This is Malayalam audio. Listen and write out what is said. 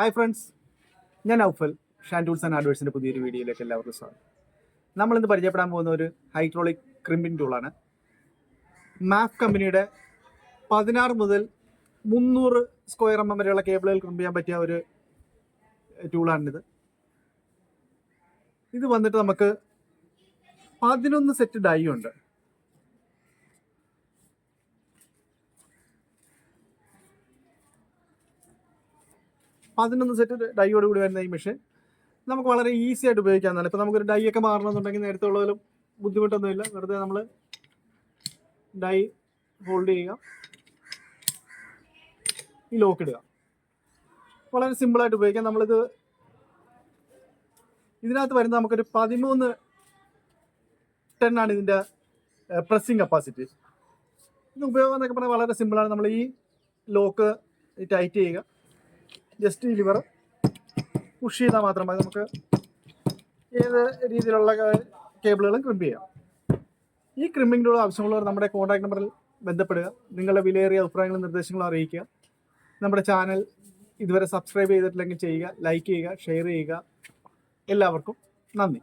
ഹായ് ഫ്രണ്ട്സ് ഞാൻ ഔഫൽ ഷാൻ ടൂൾസ് ആൻഡ് ആഡ്വേഴ്സിന്റെ പുതിയൊരു വീഡിയോയിലേക്ക് എല്ലാവർക്കും സ്വാഗതം. നമ്മളിന്ന് പരിചയപ്പെടാൻ പോകുന്ന ഒരു ഹൈഡ്രോളിക് ക്രിമ്പിംഗ് ടൂളാണ് മാഫ് കമ്പനിയുടെ പതിനാറ് മുതൽ മുന്നൂറ് സ്ക്വയർ എം എം വരെയുള്ള കേബിളുകൾ ക്രിമ്പ് ചെയ്യാൻ പറ്റിയ ഒരു ടൂളാണിത് ഇത് വന്നിട്ട് നമുക്ക് പതിനൊന്ന് സെറ്റ് ഡൈ ഉണ്ട്. പതിനൊന്ന് സെറ്റ് ഡൈയോട് കൂടി വരുന്ന ഈ മെഷീൻ നമുക്ക് വളരെ ഈസി ആയിട്ട് ഉപയോഗിക്കാവുന്നതാണ്. ഇപ്പോൾ നമുക്കൊരു ഡൈ ഒക്കെ മാറണമെന്നുണ്ടെങ്കിൽ നേരത്തെ ഉള്ളതിലും ബുദ്ധിമുട്ടൊന്നുമില്ല. വെറുതെ നമ്മൾ ഡൈ ഹോൾഡ് ചെയ്യുക. ഈ ലോക്ക് ഇടുക. വളരെ സിമ്പിളായിട്ട് ഉപയോഗിക്കാം. നമ്മളിത് ഇതിനകത്ത് വരുന്ന നമുക്കൊരു പതിമൂന്ന് ആണ് ഇതിന്റെ പ്രസ്സിങ് കപ്പാസിറ്റി ഇത് ഉപയോഗം എന്നൊക്കെ പറഞ്ഞാൽ വളരെ സിമ്പിളാണ് നമ്മൾ ഈ ലോക്ക് ടൈറ്റ് ചെയ്യുക. ജസ്റ്റ് ലിവർ പുഷ് ചെയ്താൽ മാത്രം മതി. നമുക്ക് ഏത് രീതിയിലുള്ള കേബിളുകളും ക്രിമ്പ് ചെയ്യാം. ഈ ക്രിമ്മിങ്ങിനുള്ള ആവശ്യമുള്ളവർ നമ്മുടെ കോൺടാക്ട് നമ്പറിൽ ബന്ധപ്പെടുക. നിങ്ങളുടെ വിലയേറിയ അഭിപ്രായങ്ങളും നിർദ്ദേശങ്ങളും അറിയിക്കുക. നമ്മുടെ ചാനൽ ഇതുവരെ സബ്സ്ക്രൈബ് ചെയ്തിട്ടില്ലെങ്കിൽ ചെയ്യുക ലൈക്ക് ചെയ്യുക ഷെയർ ചെയ്യുക. എല്ലാവർക്കും നന്ദി.